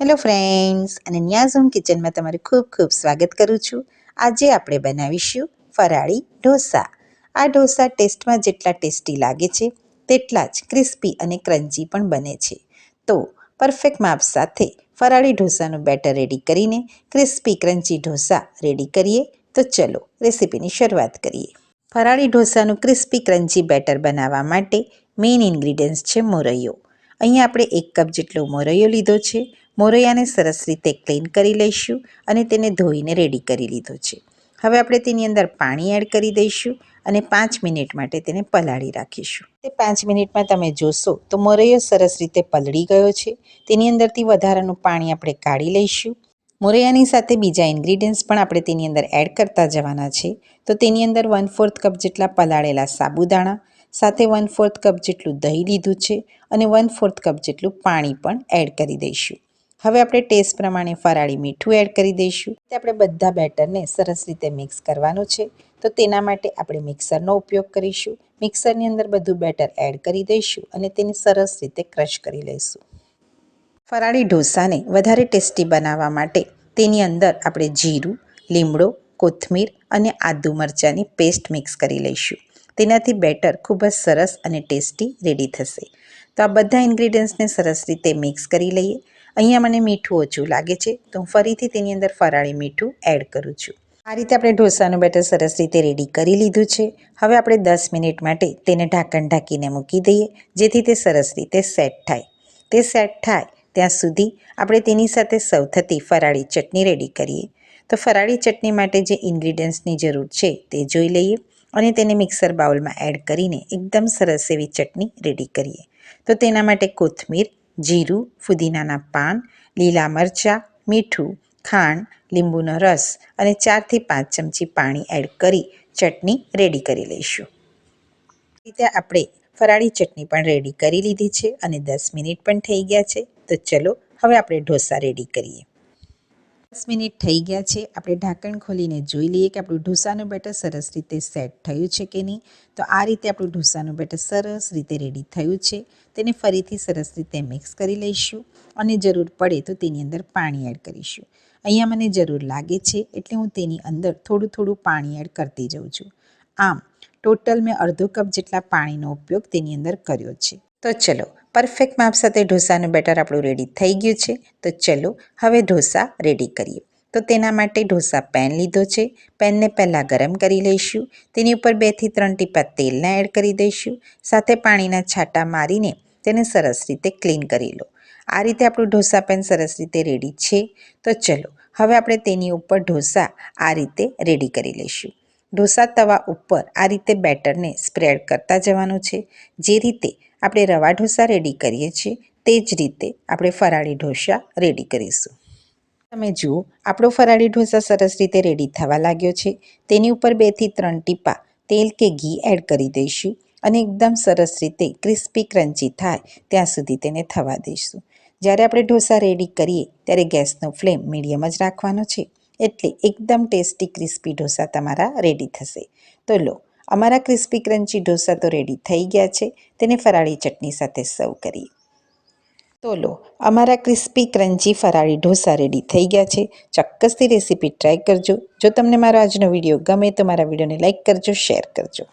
Hello friends અને ન્યાઝ કિચનમાં તમારું ખૂબ ખૂબ સ્વાગત કરું છું. આજે આપણે બનાવીશું ફરાળી ઢોસા. આ ઢોસા ટેસ્ટમાં જેટલા ટેસ્ટી લાગે છે, તેટલા જ ક્રિસ્પી અને ક્રન્ચી પણ બને છે. તો પરફેક્ટ માપ સાથે ફરાળી ઢોસાનું બેટર રેડી કરીને ક્રિસ્પી ક્રન્ચી ઢોસા રેડી કરીએ. તો ચલો રેસીપીની શરૂઆત કરીએ. ફરાળી ઢોસાનું ક્રિસ્પી ક્રન્ચી બેટર બનાવવા માટે મેઇન ઇન્ગ્રીડિયન્ટ્સ છે મોરૈયો. અહીંયા આપણે એક કપ જેટલો મોરૈયો લીધો છે. મોરૈયાને સરસ રીતે ક્લીન કરી લઈશું અને તેને ધોઈને રેડી કરી લીધો છે. હવે આપણે તેની અંદર પાણી એડ કરી દઈશું અને પાંચ મિનિટ માટે તેને પલાળી રાખીશું. તે પાંચ મિનિટમાં તમે જોશો તો મોરૈયો સરસ રીતે પલળી ગયો છે. તેની અંદરથી વધારાનું પાણી આપણે કાઢી લઈશું. મોરૈયાની સાથે બીજા ઇન્ગ્રીડિયન્ટ્સ પણ આપણે તેની અંદર એડ કરતા જવાના છે. તો તેની અંદર વન ફોર્થ કપ જેટલા પલાળેલા સાબુદાણા, સાથે વન ફોર્થ કપ જેટલું દહીં લીધું છે અને વન ફોર્થ કપ જેટલું પાણી પણ એડ કરી દઈશું. હવે આપણે ટેસ્ટ પ્રમાણે ફરાળી મીઠું એડ કરી દઈશું. આપણે બધા બેટરને સરસ રીતે મિક્સ કરવાનું છે. તો તેના માટે આપણે મિક્સરનો ઉપયોગ કરીશું. મિક્સરની અંદર બધું બેટર એડ કરી દઈશું અને તેને સરસ રીતે ક્રશ કરી લઈશું. ફરાળી ઢોસાને વધારે ટેસ્ટી બનાવવા માટે તેની અંદર આપણે જીરું, લીમડો, કોથમીર અને આદુ મરચાંની પેસ્ટ મિક્સ કરી લઈશું. તેનાથી બેટર ખૂબ જ સરસ અને ટેસ્ટી રેડી થશે. તો આ બધા ઇન્ગ્રીડિયન્ટ્સને સરસ રીતે મિક્સ કરી લઈએ. અહીંયા મને મીઠું ઓછું લાગે છે, તો હું ફરીથી તેની અંદર ફરાળી મીઠું એડ કરું છું. આ રીતે આપણે ઢોસાનું બેટર સરસ રીતે રેડી કરી લીધું છે. હવે આપણે દસ મિનિટ માટે તેને ઢાંકણ ઢાંકીને મૂકી દઈએ, જેથી તે સરસ રીતે સેટ થાય. તે સેટ થાય ત્યાં સુધી આપણે તેની સાથે સૌ થતી ફરાળી ચટણી રેડી કરીએ. તો ફરાળી ચટણી માટે જે ઇન્ગ્રીડિયન્ટ્સની જરૂર છે તે જોઈ લઈએ અને તેને મિક્સર બાઉલમાં એડ કરીને એકદમ સરસ એવી ચટણી રેડી કરીએ. તો તેના માટે કોથમીર જીરું, ફુદીનાના પાન, લીલા મરચાં, મીઠું, ખાંડ, લીંબુનો રસ અને ચારથી પાંચ ચમચી પાણી એડ કરી ચટણી રેડી કરી લઈશું. રીતે આપણે ફરાળી ચટણી પણ રેડી કરી લીધી છે અને દસ મિનિટ પણ થઈ ગયા છે. તો ચલો, હવે આપણે ઢોસા રેડી કરીએ. દસ મિનિટ થઈ ગયા છે. આપણે ઢાંકણ ખોલીને જોઈ લઈએ કે આપણું ઢોસાનું બેટર સરસ રીતે સેટ થયું છે કે નહીં. તો આ રીતે આપણું ઢોસાનું બેટર સરસ રીતે રેડી થયું છે. તેને ફરીથી સરસ રીતે મિક્સ કરી લઈશું અને જરૂર પડે તો તેની અંદર પાણી એડ કરીશું. અહીંયા મને જરૂર લાગે છે એટલે હું તેની અંદર થોડું થોડું પાણી એડ કરતી જાઉં છું. આમ, ટોટલ મેં અડધો કપ જેટલા પાણીનો ઉપયોગ તેની અંદર કર્યો છે. તો ચલો પરફેક્ટ માપ સાથે ઢોસાનું બેટર આપણું રેડી થઈ ગયું છે. તો ચલો હવે ઢોસા રેડી કરીએ. તો તેના માટે ઢોસા પેન લીધો છે. પેનને પહેલાં ગરમ કરી લઈશું. તેની ઉપર બેથી ત્રણ ટીપા તેલના એડ કરી દઈશું. સાથે પાણીના છાંટા મારીને તેને સરસ રીતે ક્લીન કરી લો. આ રીતે આપણું ઢોસા પેન સરસ રીતે રેડી છે. તો ચલો હવે આપણે તેની ઉપર ઢોસા આ રીતે રેડી કરી લઈશું. ઢોસા તવા ઉપર આ રીતે બેટરને સ્પ્રેડ કરતા જવાનું છે. જે રીતે આપણે રવા ઢોસા રેડી કરીએ છીએ, તે જ રીતે આપણે ફરાળી ઢોસા રેડી કરીશું. તમે જુઓ, આપણો ફરાળી ઢોસા સરસ રીતે રેડી થવા લાગ્યો છે. તેની ઉપર બેથી ત્રણ ટીપા તેલ કે ઘી એડ કરી દઈશું અને એકદમ સરસ રીતે ક્રિસ્પી ક્રન્ચી થાય ત્યાં સુધી તેને થવા દઈશું. જ્યારે આપણે ઢોસા રેડી કરીએ, ત્યારે ગેસનો ફ્લેમ મીડિયમ જ રાખવાનો છે. એટલે એકદમ ટેસ્ટી ક્રિસ્પી ઢોસા તમારા રેડી થશે. તો લો, અમારા ક્રિસ્પી ક્રન્ચી ઢોસા તો રેડી થઈ ગયા છે, તેને ફરાળી ચટણી સાથે સર્વ કરીએ. તો લો, અમારા ક્રિસ્પી ક્રન્ચી ફરાળી ઢોસા રેડી થઈ ગયા છે, ચોક્કસથી રેસીપી ટ્રાય કરજો. જો તમને મારો આજનો વીડિયો ગમે તો મારા વિડીયોને લાઇક કરજો શેર કરજો.